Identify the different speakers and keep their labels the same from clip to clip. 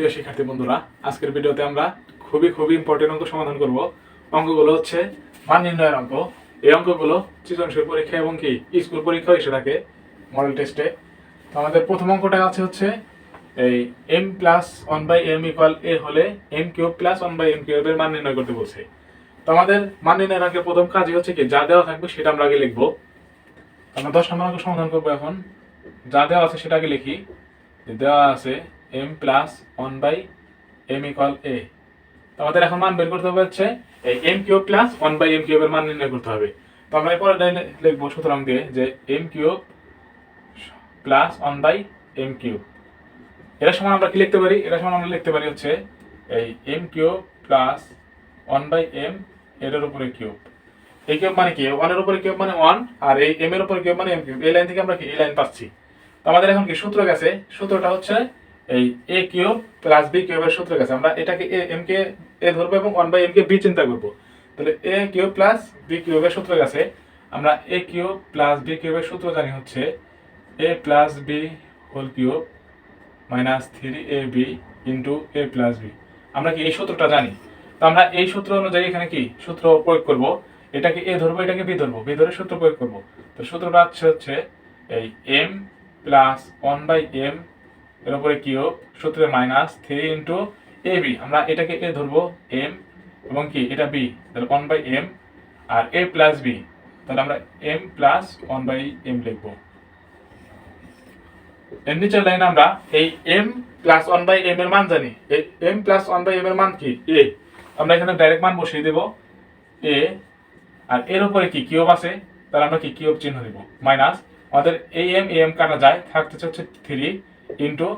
Speaker 1: প্রিয় শিক্ষার্থী বন্ধুরা, আজকের ভিডিওতে আমরা খুবই খুবই ইম্পর্টেন্ট অঙ্ক সমাধান করব। অঙ্কগুলো হচ্ছে মান নির্ণয়ের অঙ্ক। এই অঙ্কগুলো সৃজনশীল পরীক্ষা এবং কি স্কুল পরীক্ষা এসে থাকে মডেল টেস্টে তো আমাদের প্রথম অঙ্কটা আছে হচ্ছে এই M plus one by M equal A হলে M cube plus one by M কিউবের মান নির্ণয় করতে বলছে। তো আমাদের মান নির্ণয়ের আগে প্রথম কাজই হচ্ছে কি, যা দেওয়া থাকবে সেটা আমরা আগে লিখব। আমরা দশ নম্বর অঙ্ক সমাধান করব এখন। যা দেওয়া আছে সেটা আগে লিখি। দেওয়া আছে M plus one by M equal A তো আমাদের এখন মান বের করতে হবে হচ্ছে এই M cube plus one by M কিউবের মান নির্ণয় করতে হবে। তো আমরা এরপরে লিখব সুতরাং দিয়ে যে M cube plus one by M cube এর সমান আমরা কি লিখতে পারি? এর সমান আমরা লিখতে পারি হচ্ছে এই M cube plus one by M এর উপরে কিউব এই কিউব মানে কি? ওয়ানের উপরে কিউব মানে ওয়ান আর এই এম এর উপরে কিউব মানে এম কিউব এই লাইন থেকে আমরা কি? এই লাইন পাচ্ছি। তো আমাদের এখন কি সূত্র গেছে? সূত্রটা হচ্ছে এই এ কিউব প্লাস বি কিউবের সূত্র কাছে। আমরা এটাকে এ এম কে এ ধরবো এবং ওয়ান বাই এম কে বি চিন্তা করব। তাহলে এ কিউব প্লাস বি কিউবের সূত্র কাছে আমরা এ কিউব প্লাস বি কিউবের সূত্র জানি হচ্ছে A plus B whole cube minus three A B into A plus B আমরা কি এই সূত্রটা জানি? তো আমরা এই সূত্র অনুযায়ী এখানে কি সূত্র প্রয়োগ করব? এটাকে এ ধরবো, এটাকে বি ধরবো। বি ধরে সূত্র প্রয়োগ করব। তো সূত্রটা হচ্ছে হচ্ছে এই M plus one by M এর উপরে কিউব, সূত্রে minus three into A B. আমরা এটাকে এ ধরবো, এম, এবং কি? এটা বি। তাহলে ওয়ান বাই এম আর এ প্লাস বি তাহলে আমরা M plus one by M লিখব। এর নিচের লাইন আমরা এই M plus one by M এর মান জানি। এই M plus one by M এর মান কি? এ। আমরা এখানে ডাইরেক্ট মান বসিয়ে দেব, এ। আর এর উপরে কি? কিউব আছে। তাহলে আমরা কি? কিউব চিহ্ন দেব। মাইনাস। আমাদের এই এম এম কাটা যায় থাকতে হচ্ছে থ্রি ইন্টু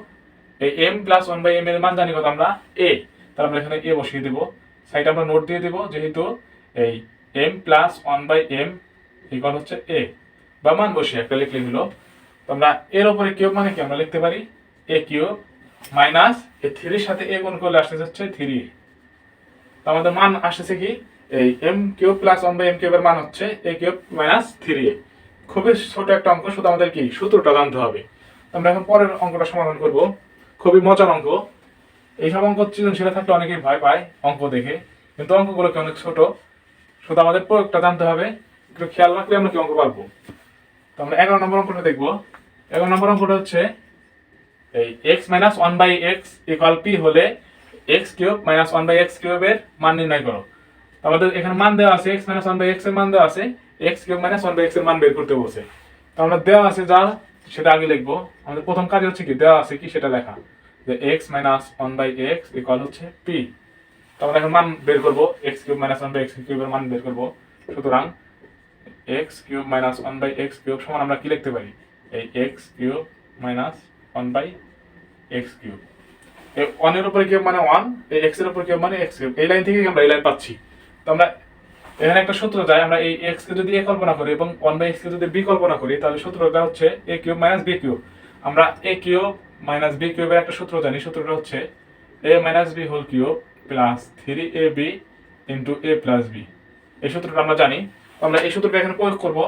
Speaker 1: এই M plus one by M এর মান জানি কত আমরা? এ তাহলে আমরা এখানে এ বসিয়ে দেব। সাইড আমরা নোট দিয়ে দেব, যেহেতু এই m plus one by m equal হচ্ছে এ বা মান বসিয়ে একটা লিখলে হলো আমরা এর উপরে কিউব মানে কি আমরা লিখতে পারি? এ কিউব মাইনাস এ থ্রির সাথে এ গুণ করলে আসতে হচ্ছে থ্রি তো আমাদের মান আসতেছে কি? এই m cube plus one by m কিউবের মান হচ্ছে এ কিউব মাইনাস থ্রি খুবই ছোট একটা অঙ্ক, শুধু আমাদের কি? সূত্রটা জানতে হবে। আমরা এখন পরের অঙ্কটা সমাধান করব। খুবই মজার অঙ্ক। এইসব অঙ্ক সৃজনশীল থাকলে অনেকেই ভয় পায় অঙ্ক দেখে। কিন্তু অঙ্কগুলোকে অনেক ছোট? শুধু আমাদের প্রয়োগটা জানতে হবে। একটু খেয়াল রাখলে আমরা কি অঙ্ক পারব? তো আমরা এগারো নম্বর অঙ্কটা দেখব। এগারো নম্বর অঙ্কটা হচ্ছে এই x minus one by x equal p হলে x cube minus one by x কিউবের মান নির্ণয় করো। আমাদের এখানে মান দেওয়া আছে এক্স মাইনাস ওয়ান বাই এক্সের মান দেওয়া আছে x cube minus one by এক্সের মান বের করতে বলছে। তো আমরা দেওয়া আছে যা সেটা আগে লিখব। আমাদের প্রথম কাজ হচ্ছে কি, দেওয়া আছে কি সেটা লেখা। যে x minus one by x equal হচ্ছে পি তো এখন মান বের করব x cube minus one by x কিউবের মান বের করব। সুতরাং x cube minus one by x cube সমান আমরা কি লিখতে পারি? এই x cube minus one by x cube ওয়ানের উপরে কিউব মানে ওয়ান এই এক্সের উপরে কিউব মানে এক্স কিউব এই লাইন থেকে আমরা এই লাইন পাচ্ছি। তো আমরা এখানে একটা সূত্র যায়, আমরা এই এক্স কে যদি এ কল্পনা করি এবং ওয়ান বাই এক্স কে যদি বি কল্পনা করি, তাহলে সূত্রটা হচ্ছে a cube minus b cube আমরা এ কিউব মাইনাস বি কিউবের একটা সূত্র জানি, সূত্রটা হচ্ছে a minus b whole cube plus three a b into a plus b এই সূত্রটা আমরা জানি। আমরা এই সূত্রটা এখানে প্রয়োগ করব।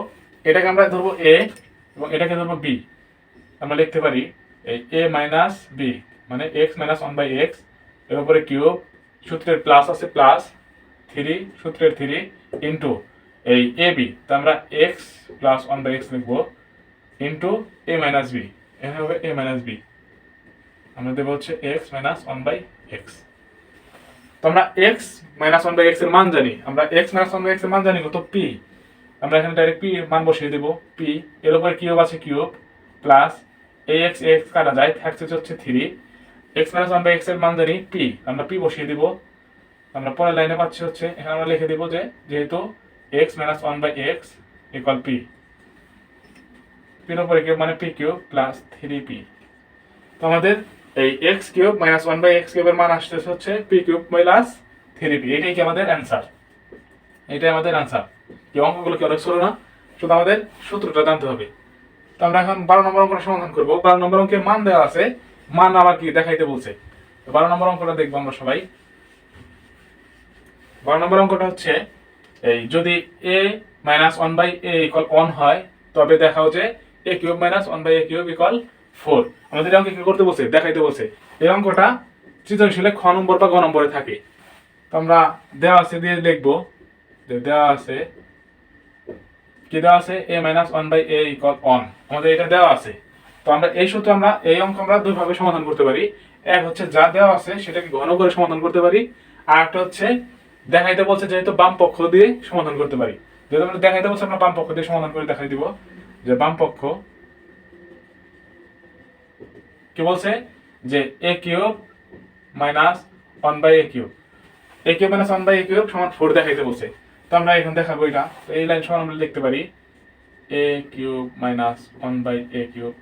Speaker 1: এটাকে আমরা ধরবো এ এবং এটাকে ধরবো বি আমরা লিখতে পারি এই এ মাইনাস বি মানে এক্স মাইনাস ওয়ান বাই এক্সের উপরে কিউব সূত্রের প্লাস আছে প্লাস থ্রি সূত্রের থ্রি ইন্টু এই এ বি তো আমরা x plus one by x লিখব ইন্টু এ মাইনাস বি এখানে হবে এ মাইনাস বি আমরা দেবো হচ্ছে x minus one by x তো আমরা এক্স মাইনাস ওয়ান বাই এক্সের মান জানি। আমরা এক্স মাইনাস ওয়ান বাই এক্সের মান জানি কত? পি আমরা এখানে ডাইরেক্ট পি মান বসিয়ে দেবো। পি এর উপরে কিউব আছে কিউব প্লাস এ এক্স এক্স কাটা যায়। থাকছে হচ্ছে three x minus one by এক্সের মান জানি পি আমরা পি বসিয়ে দিব। আমরা পরের লাইনে পাচ্ছি হচ্ছে, এখানে আমরা লিখে দিব যে, যেহেতু x minus one by x equal p পির উপরে কিউব মানে p cube plus three p তো আমাদের এই x cube minus one by x কিউবের মান আসতেছে হচ্ছে p cube minus three p এটাই কি আমাদের অ্যান্সার এটাই আমাদের অ্যান্সার কি অঙ্কগুলো কি অনেক ছোট না? শুধু আমাদের সূত্রটা জানতে হবে। তো আমরা এখন বারো নম্বর অঙ্কটা সমাধান করব। বারো নম্বর অঙ্কের মান দেওয়া আছে, মান আবার কি দেখাইতে বলছে? বারো নম্বর অঙ্কটা দেখব আমরা সবাই। বারো নম্বর অঙ্কটা হচ্ছে, এই যদি a minus one by a equal one হয়, তবে দেখাও যে a cube minus one by a cube equal four আমাদের অঙ্কে কি করতে বলছে? দেখাইতে বলছে। এই অঙ্কটা সৃজনশীলে খ নম্বর বা গ নম্বরে থাকে। তো আমরা দেওয়া আছে দিয়ে লিখব যে দেওয়া আছে, কি দেওয়া আছে? A minus one by a equal one আমাদের এটা দেওয়া আছে। তো আমরা এই সূত্র আমরা, এই অঙ্ক আমরা দুইভাবে সমাধান করতে পারি। এক হচ্ছে যা দেওয়া আছে সেটাকে ঘন করে সমাধান করতে পারি, আর একটা হচ্ছে দেখাইতে বলছে যেহেতু বাম পক্ষ দিয়ে সমাধান করতে পারি। যেহেতু আমরা দেখাইতে বলছে, আমরা বাম পক্ষ দিয়ে সমাধান করে দেখাই দিব। যে বাম পক্ষ কি বলছে? যে a cube minus one by a cube. A cube minus one by a cube সমান ফোর দেখাইতে বলছে। তো আমরা এখন দেখাবো এটা। তো এই লাইন সমান আমরা লিখতে পারি, a cube minus one by a cube.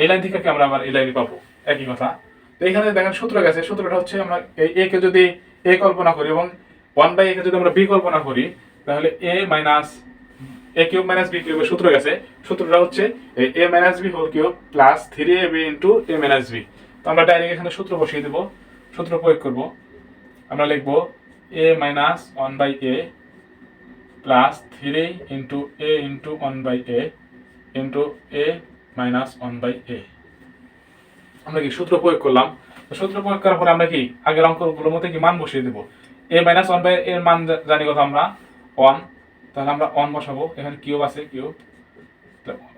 Speaker 1: এই লাইন থেকে আমরা আবার এই লাইনে পাবো? একই কথা। তো এখানে দেখেন সূত্র গেছে। সূত্রটা হচ্ছে আমরা এ কে যদি এ কল্পনা করি এবং ওয়ান বাই এ কে যদি আমরা বি কল্পনা করি, তাহলে a minus a cube minus b কিউবের সূত্র গেছে। সূত্রটা হচ্ছে a minus b whole cube plus three a b into a minus b. তো আমরা ডাইরেক্ট এখানে সূত্র বসিয়ে দেবো। সূত্র প্রয়োগ করব। আমরা লিখব a minus one by a plus three into a into one by a into a minus one by a. আমরা কি সূত্র প্রয়োগ করলাম? সূত্র প্রয়োগ করার পরে আমরা কি আগের অঙ্কগুলোর মধ্যে কি মান বসিয়ে দেবো? এ মাইনাস ওয়ান বাই এর মান জানি কথা আমরা ওয়ান তাহলে আমরা ওয়ান বসাবো। এখানে কিউব আছে কিউব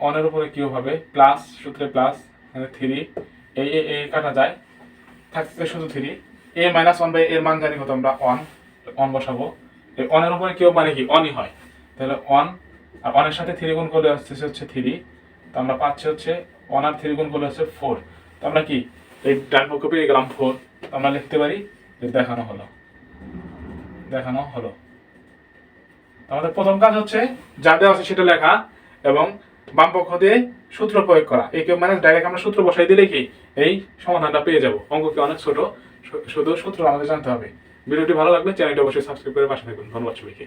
Speaker 1: ওয়ানের উপরে কিউব হবে প্লাস সূত্রে প্লাস এখানে থ্রি এই এ এ কাটা যায় থাকবে শুধু three a minus one by এর মান জানি কত আমরা ওয়ান ওয়ান বসাবো। এই ওয়ানের উপরে কিউব মানে কি? অনই হয়। তাহলে ওয়ান আর ওয়ানের সাথে থ্রি গুণ করলে আসছে হচ্ছে থ্রি তো আমরা পাচ্ছি হচ্ছে ওয়ান আর থ্রি গুণ করলে হচ্ছে ফোর আমরা কি এই ডান পক্ষ পেয়ে গেলাম ফোর আমরা লিখতে পারি যে দেখানো হলো। দেখানো হলো। আমাদের প্রথম কাজ হচ্ছে যা দেওয়া আছে সেটা লেখা এবং বাম পক্ষ দিয়ে সূত্র প্রয়োগ করা। এই কেউ মানে ডাইরেক্ট আমরা সূত্র বসাই দিলে কি এই সমাধানটা পেয়ে যাব। অঙ্ককে অনেক ছোট শুধু সূত্র আমাদের জানতে হবে। ভিডিওটি ভালো লাগলে চ্যানেলটি অবশ্যই সাবস্ক্রাইব করে পাশে থাকবেন ধন্যবাদ সবাইকে।